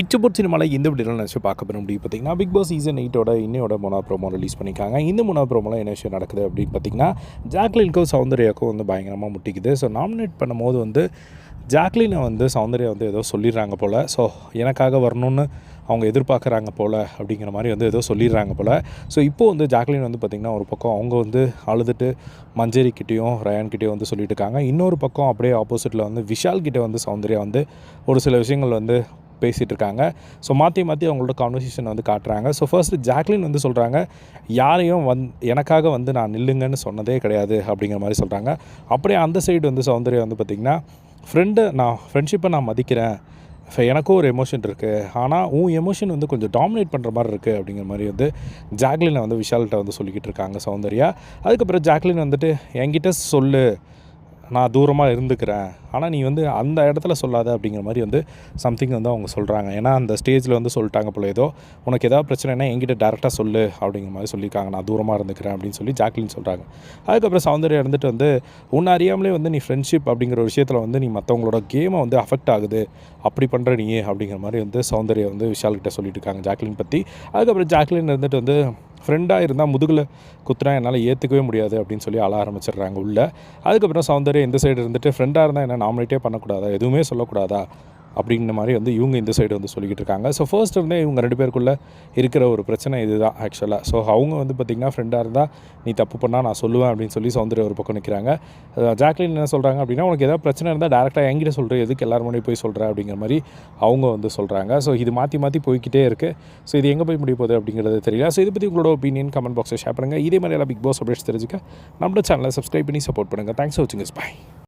இச்சபோட் சினிமாவில் இந்த வீடியோவில் நினச்சி பார்க்க போகிற முடியும் பார்த்தீங்கன்னா பிக் பாஸ் சீசன் எயிட்டோட இன்னையோட மொனா ப்ரோமோ ரிலீஸ் பண்ணியிருக்காங்க. இந்த மொனா ப்ரோமோவில் என்ன விஷயம் நடக்குது அப்படின்னு பார்த்தீங்கன்னா ஜாக்லின்க்கும் சௌந்தர்யாவுக்கும் வந்து பயங்கரமாக முட்டிக்குது. ஸோ நாமினேட் பண்ணும்போது வந்து ஜாக்லினை வந்து சௌந்தர்யா வந்து ஏதோ சொல்லிடுறாங்க போல். ஸோ எனக்காக வரணும்னு அவங்க எதிர்பார்க்குறாங்க போல் அப்படிங்கிற மாதிரி வந்து ஏதோ சொல்லிடுறாங்க போல். ஸோ இப்போது வந்து ஜாக்லின் வந்து பார்த்திங்கன்னா ஒரு பக்கம் அவங்க வந்து அழுதுட்டு மஞ்சேரிக்கிட்டேயும் ரயான்கிட்டேயும் வந்து சொல்லிட்டு இருக்காங்க. இன்னொரு பக்கம் அப்படியே ஆப்போசிட்டில் வந்து விஷால்கிட்ட வந்து சௌந்தர்யா வந்து ஒரு சில விஷயங்கள் வந்து பேசிகிட்டு இருக்காங்க ஸோ மாற்றி மாற்றி அவங்களோட கான்வர்சேஷன் வந்து காட்டுறாங்க. ஸோ ஃபர்ஸ்ட் ஜாக்லின் வந்து சொல்கிறாங்க யாரையும் வந் எனக்காக வந்து நான் நில்லுங்கன்னு சொன்னதே கிடையாது அப்படிங்கிற மாதிரி சொல்கிறாங்க அப்படியே அந்த சைடு வந்து சௌந்தர்யா வந்து பார்த்திங்கன்னா ஃப்ரெண்டு நான் ஃப்ரெண்ட்ஷிப்பை நான் மதிக்கிறேன். எனக்கும் ஒரு எமோஷன் இருக்குது ஆனால் உன் எமோஷன் வந்து கொஞ்சம் டாமினேட் பண்ணுற மாதிரி இருக்குது அப்படிங்கிற மாதிரி வந்து ஜாக்லினை வந்து விஷால்கிட்ட வந்து சொல்லிக்கிட்டு இருக்காங்க சௌந்தர்யா. அதுக்கப்புறம் ஜாக்லின் வந்துட்டு என்கிட்ட சொல்லு. நான் தூரமாக இருந்துக்கிறேன். ஆனால் நீ வந்து அந்த இடத்துல சொல்லாத அப்படிங்கிற மாதிரி வந்து சம்திங் வந்து அவங்க சொல்கிறாங்க ஏன்னா அந்த ஸ்டேஜில் வந்து சொல்லிட்டாங்க போல ஏதோ உனக்கு ஏதாவது பிரச்சனைனா என்கிட்ட டேரெக்டாக சொல்லு அப்படிங்கிற மாதிரி சொல்லியிருக்காங்க. நான் தூரமாக இருந்துக்கிறேன் அப்படின்னு சொல்லி ஜாக்லின் சொல்கிறாங்க அதுக்கப்புறம் சௌந்தர்யா இருந்துட்டு வந்து உன்னை அறியாமலே வந்து நீ ஃப்ரெண்ட்ஷிப் அப்படிங்கிற விஷயத்தில் வந்து நீ மற்றவங்களோட கேமை வந்து அஃபெக்ட் ஆகுது. அப்படி பண்ணுற நீ அப்படிங்கிற மாதிரி வந்து சௌந்தர்யா வந்து விஷால்கிட்ட சொல்லிட்டு இருக்காங்க ஜாக்லின் பற்றி அதுக்கப்புறம் ஜாக்லின் இருந்துட்டு வந்து ஃப்ரெண்டாக இருந்தால் முதுகில் குத்துனா என்னால் ஏற்றுக்கவே முடியாது அப்படின்னு சொல்லி அழ ஆரம்பிச்சிடுறாங்க உள்ளே. அதுக்கப்புறம் சௌந்தர்யா இந்த சைடு இருந்துட்டு ஃப்ரெண்டாக இருந்தால் என்ன நாமினேட்டே பண்ணக்கூடாதா? எதுவுமே சொல்லக்கூடாதா? அப்படின்ற மாதிரி வந்து இவங்க இந்த சைடு வந்து சொல்லிக்கிட்டு இருக்காங்க. ஸோ ஃபர்ஸ்ட் இருந்தே இவங்க ரெண்டு பேருக்குள்ளே இருக்கிற ஒரு பிரச்சனை இதுதான் ஆக்சுவலாக ஸோ அவங்க வந்து பார்த்திங்கன்னா ஃப்ரெண்டாக இருந்தால் நீ தப்பு பண்ணால் நான் சொல்லுவேன் அப்படின்னு சொல்லி சௌந்தர்யா ஒரு பக்கம் நிற்கிறாங்க ஜாக்லின் என்ன சொல்கிறாங்க அப்படின்னா உனக்கு ஏதாவது பிரச்சனை இருந்தால் டேரெக்டாக என்கிட்ட சொல்கிற எதுக்கு எல்லாரும் முன்னாடி போய் சொல்கிற அப்படிங்கிற மாதிரி அவங்க வந்து சொல்கிறாங்க ஸோ இது மாற்றி மாற்றி போய்கிட்டே இருக்குது ஸோ இது எங்கே போய் முடிய போகுது அப்படிங்கிறது தெரியல. ஸோ இதை பற்றி உங்களோட ஒப்பீனியன் கமெண்ட் பாக்ஸில் ஷேர் பண்ணுங்கள் இதே மாதிரி எல்லாம் பிக் பாஸ் அப்டேட்ஸ் தெரிஞ்சுக்க நம்மளோட சேனலை சப்ஸ்கிரைப் பண்ணி சப்போர்ட் பண்ணுங்கள் தேங்க்ஸ் ஃபார் வாட்சிங் பாய்